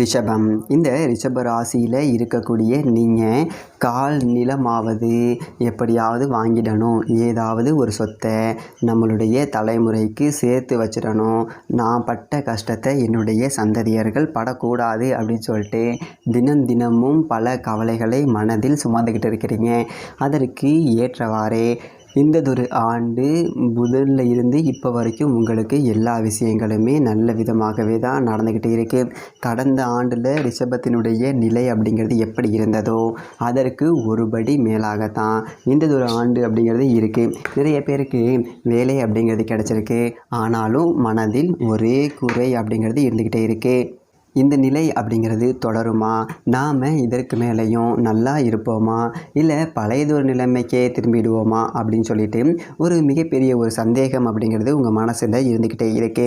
ரிஷபம். இந்த ரிஷப ராசியில் இருக்கக்கூடிய நீங்கள் கால் நிலமாவது எப்படியாவது வாங்கிடணும். ஏதாவது ஒரு சொத்தை நம்மளுடைய தலைமுறைக்கு சேர்த்து வச்சிடணும். நான் பட்ட கஷ்டத்தை என்னுடைய சந்ததியர்கள் படக்கூடாது அப்படின்னு சொல்லிட்டு தினம் தினமும் பல கவலைகளை மனதில் சுமந்துக்கிட்டு இருக்கிறீங்க. அதற்கு ஏற்றவாறே இந்ததொரு ஆண்டு முதல்ல இருந்து இப்போ வரைக்கும் உங்களுக்கு எல்லா விஷயங்களுமே நல்ல விதமாகவே தான் நடந்துக்கிட்டு இருக்குது கடந்த ஆண்டில் ரிஷபத்தினுடைய நிலை அப்படிங்கிறது எப்படி இருந்ததோ அதற்கு ஒருபடி மேலாகத்தான் இந்ததொரு ஆண்டு அப்படிங்கிறது இருக்குது நிறைய பேருக்கு வேலை அப்படிங்கிறது கிடச்சிருக்கு. ஆனாலும் மனதில் ஒரே குறை அப்படிங்கிறது இருந்துக்கிட்டே இருக்குது இந்த நிலை அப்படிங்கிறது தொடருமா? நாம் இதற்கு மேலேயும் நல்லா இருப்போமா? இல்லை பழையதொரு நிலைமைக்கே திரும்பிடுவோமா? அப்படின்னு சொல்லிட்டு ஒரு மிகப்பெரிய ஒரு சந்தேகம் அப்படிங்கிறது உங்கள் மனசில் இருந்துக்கிட்டே இருக்கு.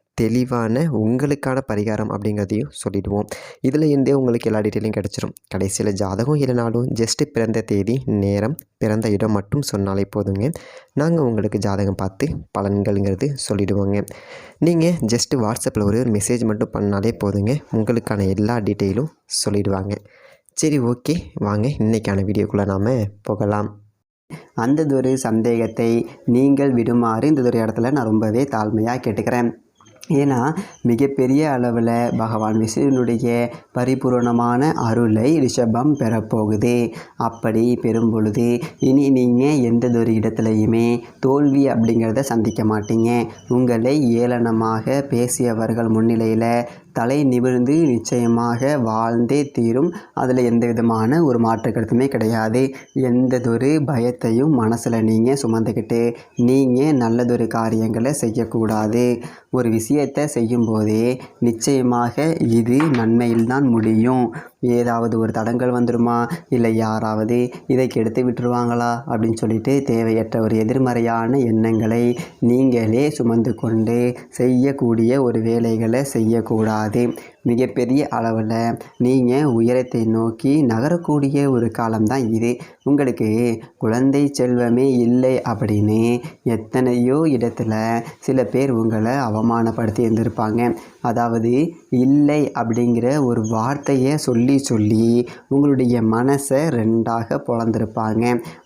தெளிவான உங்களுக்கான பரிகாரம் அப்படிங்கிறதையும் சொல்லிடுவோம். இதில் இருந்தே உங்களுக்கு எல்லா டீட்டெயிலும் கிடச்சிரும். கடைசியில் ஜாதகம் இல்லைனாலும் ஜஸ்ட்டு பிறந்த தேதி நேரம் பிறந்த இடம் மட்டும் சொன்னாலே போதுங்க. நாங்கள் உங்களுக்கு ஜாதகம் பார்த்து பலன்கள்ங்கிறது சொல்லிடுவோங்க. நீங்கள் ஜஸ்ட்டு வாட்ஸ்அப்பில் ஒரு ஒரு மெசேஜ் மட்டும் பண்ணாலே போதுங்க. உங்களுக்கான எல்லா டீட்டெயிலும் சொல்லிடுவாங்க. சரி ஓகே வாங்க இன்றைக்கான வீடியோக்குள்ளே நாம் போகலாம். அந்ததொரு சந்தேகத்தை நீங்கள் விடுமாறு இந்ததொரு இடத்துல நான் ரொம்பவே தாழ்மையாக கேட்டுக்கிறேன். ஏன்னா மிகப்பெரிய அளவில் பகவான் விஷ்ணுனுடைய பரிபூரணமான அருளை ரிஷபம் பெறப்போகுது. அப்படி பெறும் பொழுது இனி நீங்கள் எந்ததொரு இடத்துலையுமே தோல்வி அப்படிங்கிறத சந்திக்க மாட்டீங்க. உங்களை ஏளனமாக பேசியவர்கள் முன்னிலையில் தலை நிமிர்ந்து நிச்சயமாக வாழ்ந்தே தீரும். அதில் எந்த விதமான ஒரு மாற்று கருத்துமே கிடையாது. எந்ததொரு பயத்தையும் மனசில் நீங்கள் சுமந்துக்கிட்டு நீங்கள் நல்லதொரு காரியங்களை செய்யக்கூடாது. ஒரு விஷயத்தை செய்யும்போதே நிச்சயமாக இது நன்மையில்தான் முடியும். ஏதாவது ஒரு தடங்கள் வந்துடுமா இல்லை யாராவது இதை கெடுத்து விட்டுருவாங்களா? அப்படின்னு சொல்லிட்டு தேவையற்ற ஒரு எதிர்மறையான எண்ணங்களை நீங்களே சுமந்து கொண்டு செய்யக்கூடிய ஒரு வேலைகளை செய்யக்கூடாது. மிகப்பெரிய அளவில் நீங்கள் உயரத்தை நோக்கி நகரக்கூடிய ஒரு காலம்தான் இது. உங்களுக்கு குழந்தை செல்வமே இல்லை அப்படின்னு எத்தனையோ இடத்துல சில பேர் உங்களை அவமானப்படுத்தி இருந்திருப்பாங்க. அதாவது இல்லை அப்படிங்கிற ஒரு வார்த்தையை சொல்லி சொல்லி உங்களுடைய மனசை ரெண்டாக பிறந்திருப்பாங்க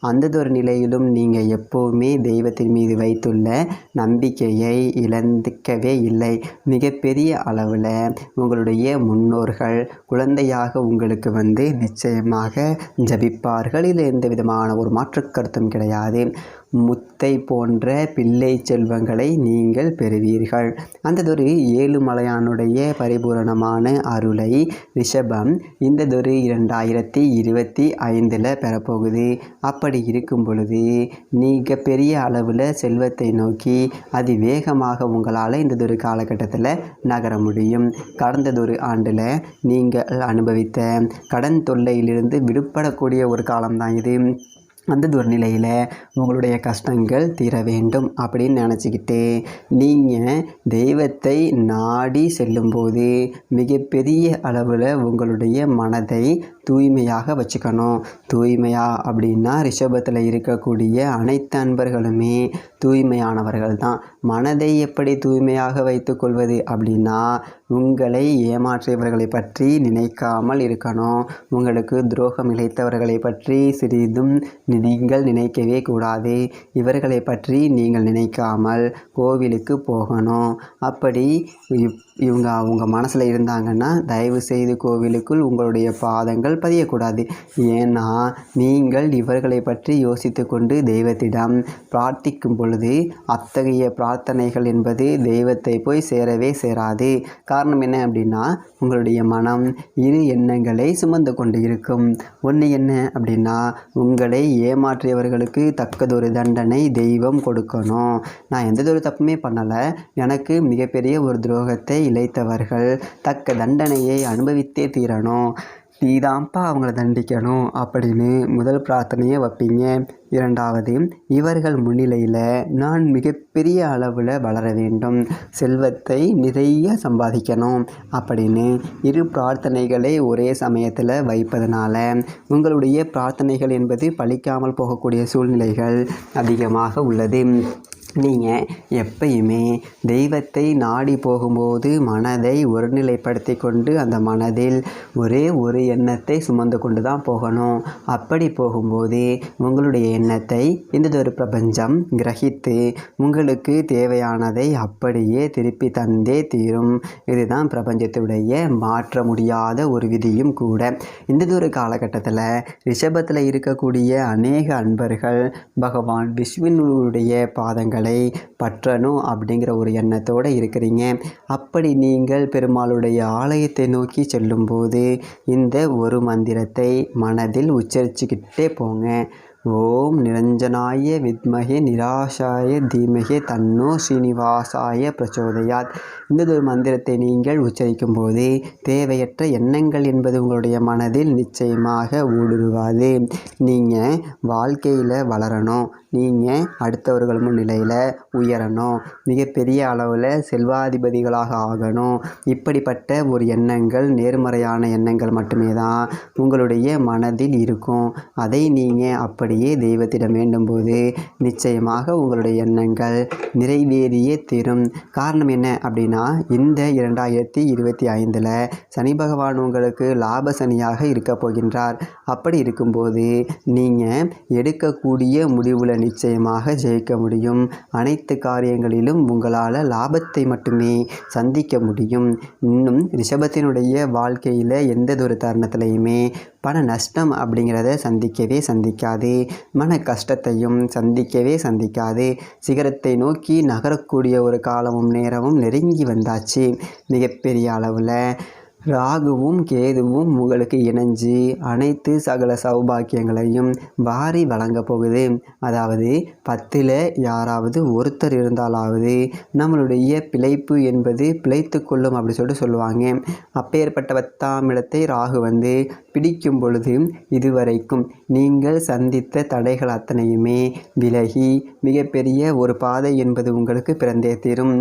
அந்ததொரு நிலையிலும் நீங்கள் எப்போவுமே தெய்வத்தின் மீது வைத்துள்ள நம்பிக்கையை இழந்துக்கவே இல்லை. மிகப்பெரிய அளவில் உங்களுடைய முன்னோர்கள் குழந்தையாக உங்களுக்கு வந்து நிச்சயமாக ஜபிப்பார்கள். இதில் எந்த விதமான ஒரு மாற்றுக் கருத்தும் கிடையாது. முத்தை போன்ற பிள்ளை செல்வங்களை நீங்கள் பெறுவீர்கள். அந்ததொரு ஏழுமலையானுடைய பரிபூரணமான அருளை ரிஷபம் இந்ததொரு இரண்டாயிரத்தி இருபத்தி ஐந்தில் பெறப்போகுது. அப்படி இருக்கும் பொழுது மிக பெரிய அளவில் செல்வத்தை நோக்கி அதிவேகமாக உங்களால் இந்ததொரு காலகட்டத்தில் நகர முடியும். கடந்ததொரு ஆண்டில் நீங்கள் அனுபவித்த கடன் தொல்லையிலிருந்து விடுபடக்கூடிய ஒரு காலம்தான் இது. அந்த ஒரு நிலையில் உங்களுடைய கஷ்டங்கள் தீர வேண்டும் அப்படின்னு நினச்சிக்கிட்டு நீங்கள் தெய்வத்தை நாடி செல்லும்போது மிகப்பெரிய அளவில் உங்களுடைய மனதை தூய்மையாக வச்சுக்கணும். தூய்மையா அப்படின்னா ரிஷபத்தில் இருக்கக்கூடிய அனைத்து அன்பர்களுமே தூய்மையானவர்கள் தான். மனதை எப்படி தூய்மையாக வைத்துக்கொள்வது அப்படின்னா உங்களை ஏமாற்றியவர்களை பற்றி நினைக்காமல் இருக்கணும். உங்களுக்கு துரோகம் இழைத்தவர்களை பற்றி சிறிதும் நீங்கள் நினைக்கவே கூடாது. இவர்களை பற்றி நீங்கள் நினைக்காமல் கோவிலுக்கு போகணும். அப்படி இவங்க அவங்க மனசில் இருந்தாங்கன்னா தயவு செய்து கோவிலுக்குள் உங்களுடைய பாதங்கள் பதியக்கூடாது. ஏன்னா நீங்கள் இவர்களை பற்றி யோசித்து கொண்டு தெய்வத்திடம் பிரார்த்திக்கும் பொழுது அத்தகைய பிரார்த்தனைகள் என்பது தெய்வத்தை போய் சேரவே சேராது. காரணம் என்ன அப்படின்னா உங்களுடைய மனம் இரு எண்ணங்களை சுமந்து கொண்டு இருக்கும். ஒன்று என்ன அப்படின்னா உங்களை ஏமாற்றியவர்களுக்கு தக்கதொரு தண்டனை தெய்வம் கொடுக்கணும். நான் எந்த ஒரு தப்புமே பண்ணலை. எனக்கு மிகப்பெரிய ஒரு துரோகத்தை இழைத்தவர்கள் தக்க தண்டனையை அனுபவித்தே தீரணும். நீதான்ப்பா அவங்கள தண்டிக்கணும் அப்படின்னு முதல் பிரார்த்தனையை வைப்பீங்க. இரண்டாவது இவர்கள் முன்னிலையில் நான் மிகப்பெரிய அளவில் வளர வேண்டும். செல்வத்தை நிறைய சம்பாதிக்கணும் அப்படின்னு இரு பிரார்த்தனைகளை ஒரே சமயத்தில் வைப்பதனால உங்களுடைய பிரார்த்தனைகள் என்பது பழிக்காமல் போகக்கூடிய சூழ்நிலைகள் அதிகமாக உள்ளது. நீங்கள் எப்பயுமே தெய்வத்தை நாடி போகும்போது மனதை ஒருநிலைப்படுத்தி கொண்டு அந்த மனதில் ஒரே ஒரு எண்ணத்தை சுமந்து கொண்டு தான் போகணும். அப்படி போகும்போது உங்களுடைய எண்ணத்தை இந்ததொரு பிரபஞ்சம் கிரகித்து உங்களுக்கு தேவையானதை அப்படியே திருப்பி தந்தே தீரும். இதுதான் பிரபஞ்சத்துடைய மாற்ற முடியாத ஒரு விதியும் கூட. இந்ததொரு காலகட்டத்தில் ரிஷபத்தில் இருக்கக்கூடிய அநேக அன்பர்கள் பகவான் விஷ்ணுனுடைய பாதங்களை பற்றணும் அப்படிங்கிற ஒரு எண்ணத்தோடு இருக்கிறீங்க. அப்படி நீங்கள் பெருமாளுடைய ஆலயத்தை நோக்கி செல்லும்போது இந்த ஒரு மந்திரத்தை மனதில் உச்சரிச்சுக்கிட்டே போங்க. ஓம் நிரஞ்சனாய வித்மகே நிராசாய தீமகே தன்னோ ஸ்ரீனிவாசாய பிரச்சோதயாத். இந்த ஒரு மந்திரத்தை நீங்கள் உச்சரிக்கும் போது தேவையற்ற எண்ணங்கள் என்பது உங்களுடைய மனதில் நிச்சயமாக ஊடுருவாது. நீங்கள் வாழ்க்கையில் வளரணும். நீங்கள் அடுத்தவர்கள் முன்னிலையில் உயரணும். மிகப்பெரிய அளவில் செல்வாதிபதிகளாக ஆகணும். இப்படிப்பட்ட ஒரு எண்ணங்கள் நேர்மறையான எண்ணங்கள் மட்டுமே தான் உங்களுடைய மனதில் இருக்கும். அதை நீங்கள் அப்படி அப்படியே தெய்வத்திடம் வேண்டும்போது நிச்சயமாக உங்களுடைய எண்ணங்கள் நிறைவேறியே தீரும். காரணம் என்ன அப்படின்னா இந்த இரண்டாயிரத்தி இருபத்தி ஐந்தில் சனி பகவான் உங்களுக்கு லாப சனியாக இருக்க போகின்றார். அப்படி இருக்கும்போது நீங்கள் எடுக்கக்கூடிய முடிவில் நிச்சயமாக ஜெயிக்க முடியும். அனைத்து காரியங்களிலும் உங்களால் லாபத்தை மட்டுமே சந்திக்க முடியும். இன்னும் ரிஷபத்தினுடைய வாழ்க்கையில் எந்ததொரு தருணத்திலையுமே பண நஷ்டம் அப்படிங்கிறத சந்திக்கவே சந்திக்காது. மன கஷ்டத்தையும் சந்திக்கவே சந்திக்காது. சிகரத்தை நோக்கி நகரக்கூடிய ஒரு காலமும் நேரமும் நெருங்கி வந்தாச்சு. மிகப்பெரிய அளவில் ராகுவும் கேதுவும் உங்களுக்கு இணைஞ்சு அனைத்து சகல சௌபாக்கியங்களையும் வாரி வழங்க போகுது. அதாவது பத்தில் யாராவது ஒருத்தர் இருந்தாலாவது நம்மளுடைய பிழைப்பு என்பது பிழைத்து கொள்ளும் அப்படி சொல்லிட்டு சொல்லுவாங்க. அப்பேற்பட்ட பத்தாம் இடத்தை ராகு வந்து பிடிக்கும் பொழுது இதுவரைக்கும் நீங்கள் சந்தித்த தடைகள் அத்தனையுமே விலகி மிகப்பெரிய ஒரு பாதை என்பது உங்களுக்கு பிறந்தே தீரும்.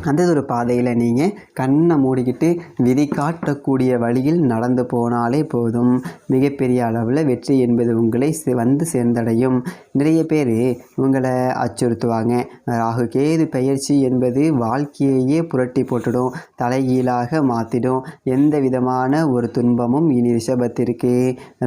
அந்த ஒரு பாதையில் நீங்கள் கண்ணை மூடிக்கிட்டு விதி காட்டக்கூடிய வழியில் நடந்து போனாலே போதும். மிகப்பெரிய அளவில் வெற்றி என்பது உங்களை வந்து சேர்ந்தடையும். நிறைய பேர் உங்களை அச்சுறுத்துவாங்க. ராகு கேது பயிற்சி என்பது வாழ்க்கையையே புரட்டி போட்டுடும். தலைகீழாக மாற்றிடும் எந்த விதமான ஒரு துன்பமும் இனி ரிஷபத்திற்கு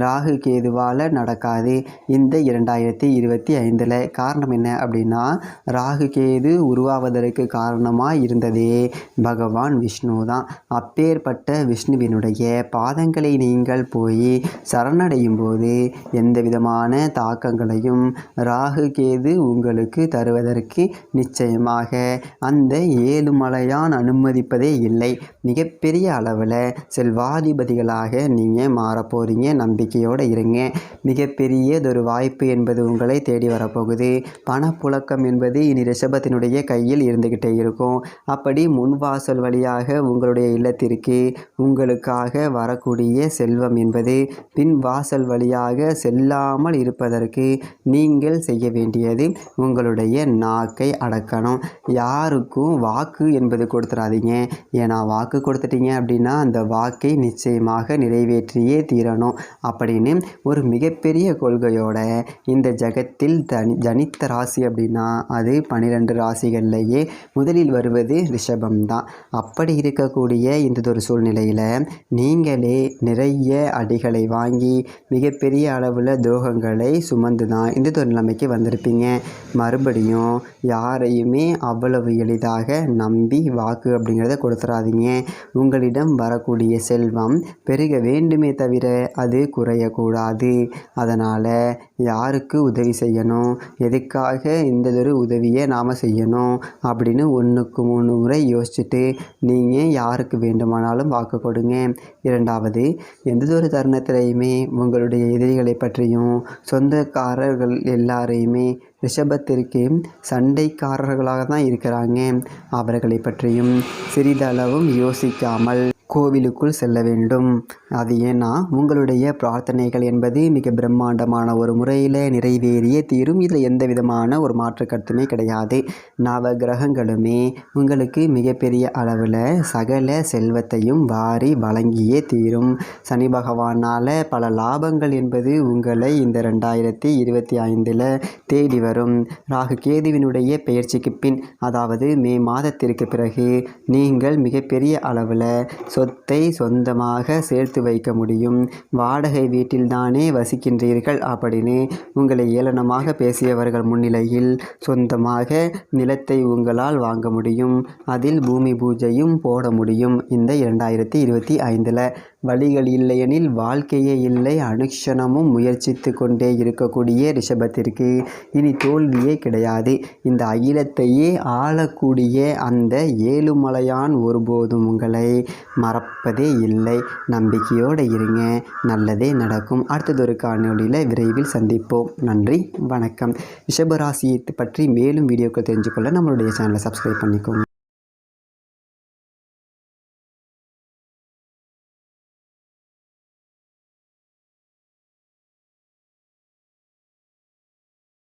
ராகு கேதுவால் நடக்காது. இந்த இரண்டாயிரத்தி இருபத்தி ஐந்தில் காரணம் என்ன அப்படின்னா ராகு கேது உருவாவதற்கு காரணமாக இருந்ததே பகவான் விஷ்ணு தான் அப்பேற்பட்ட விஷ்ணுவினுடைய பாதங்களை நீங்கள் போய் சரணடையும் போது எந்த விதமான தாக்கங்களையும் ராகு கேது உங்களுக்கு தருவதற்கு நிச்சயமாக அந்த ஏழுமலையான் அனுமதிப்பதே இல்லை. மிகப்பெரிய அளவில் செல்வாதிபதிகளாக நீங்கள் மாறப்போறீங்க. நம்பிக்கையோடு இருங்க. மிகப்பெரியதொரு வாய்ப்பு என்பது உங்களை தேடி வரப்போகுது. பணப்புழக்கம் என்பது இனி ரிஷபத்தினுடைய கையில் இருந்துக்கிட்டே இருக்கும். அப்படி முன்வாசல் வழியாக உங்களுடைய இல்லத்திற்கு உங்களுக்காக வரக்கூடிய செல்வம் என்பது பின் வாசல் வழியாக செல்லாமல் இருப்பதற்கு நீங்கள் செய்ய வேண்டியது உங்களுடைய நாக்கை அடக்கணும். யாருக்கும் வாக்கு என்பது கொடுத்துடாதீங்க ஏன்னா வாக்கு கொடுத்துட்டீங்க அப்படின்னா அந்த வாக்கை நிச்சயமாக நிறைவேற்றியே தீரணும். அப்படின்னு ஒரு மிகப்பெரிய கொள்கையோட இந்த ஜகத்தில் தனி ஜனித்த ராசி அப்படின்னா அது பன்னிரெண்டு ராசிகள்லேயே முதலில் வருவது ரிஷபம் தான் அப்படி இருக்கக்கூடிய இந்த ஒரு சூழ்நிலையில் நீங்களே நிறைய அடிகளை வாங்கி மிகப்பெரிய அளவில் துரோகங்களை சுமந்து தான் இந்த ஒரு நிலைமைக்கு வந்திருப்பீங்க. மறுபடியும் யாரையுமே அவ்வளவு எளிதாக நம்பி வாக்கு அப்படிங்கிறத கொடுத்துடாதீங்க உங்களிடம் வரக்கூடிய செல்வம் பெருக வேண்டுமே தவிர அது குறையக்கூடாது. அதனால் யாருக்கு உதவி செய்யணும்? எதுக்காக இந்ததொரு உதவியை நாம் செய்யணும்? அப்படின்னு ஒன்றுக்கு மூணு முறை யோசிச்சுட்டு நீங்கள் யாருக்கு வேண்டுமானாலும் வாக்கு கொடுங்க. இரண்டாவது எந்ததொரு தருணத்திலையுமே உங்களுடைய எதிரிகளை பற்றியும் சொந்தக்காரர்கள் எல்லாரையுமே ரிஷபத்திற்கு சண்டைக்காரர்களாக தான் இருக்கிறாங்க. அவர்களை பற்றியும் சிறிதளவும் யோசிக்காமல் கோவிலுக்குள் செல்ல வேண்டும். அது ஏன்னா உங்களுடைய பிரார்த்தனைகள் என்பது மிக பிரம்மாண்டமான ஒரு முறையில் நிறைவேறியே தீரும். இதில் எந்த விதமான ஒரு மாற்று கருத்துமே கிடையாது. நவ கிரகங்களுமே உங்களுக்கு மிகப்பெரிய அளவில் சகல செல்வத்தையும் வாரி வழங்கியே தீரும். சனி பகவானால் பல லாபங்கள் என்பது உங்களை இந்த ரெண்டாயிரத்தி இருபத்தி ஐந்தில் தேடி வரும். ராகு கேதுவினுடைய பெயர்ச்சிக்கு பின் அதாவது மே மாதத்திற்கு பிறகு நீங்கள் மிகப்பெரிய அளவில் சொ சொந்தமாக சேர்த்து வைக்க முடியும். வாடகை வீட்டில்தானே வசிக்கின்றீர்கள்? அப்படின்னு உங்களை ஏளனமாக பேசியவர்கள் முன்னிலையில் சொந்தமாக நிலத்தை உங்களால் வாங்க முடியும். அதில் பூமி பூஜையும் போட முடியும். இந்த இரண்டாயிரத்தி இருபத்தி ஐந்தில் வழிகள் இல்லையெனில் வாழ்க்கையே இல்லை. அனுக்ஷணமும் முயற்சித்து கொண்டே இருக்கக்கூடிய ரிஷபத்திற்கு இனி தோல்வியே கிடையாது. இந்த அகிலத்தையே ஆளக்கூடிய அந்த ஏழுமலையான் ஒருபோதும் உங்களை மறப்பதே இல்லை. நம்பிக்கையோடு இருங்க. நல்லதே நடக்கும். அடுத்ததொரு காணொலியில் விரைவில் சந்திப்போம். நன்றி வணக்கம். ரிஷபராசியை பற்றி மேலும் வீடியோக்கள் தெரிஞ்சுக்கொள்ள நம்மளுடைய சேனலை சப்ஸ்கிரைப் பண்ணிக்கோங்க.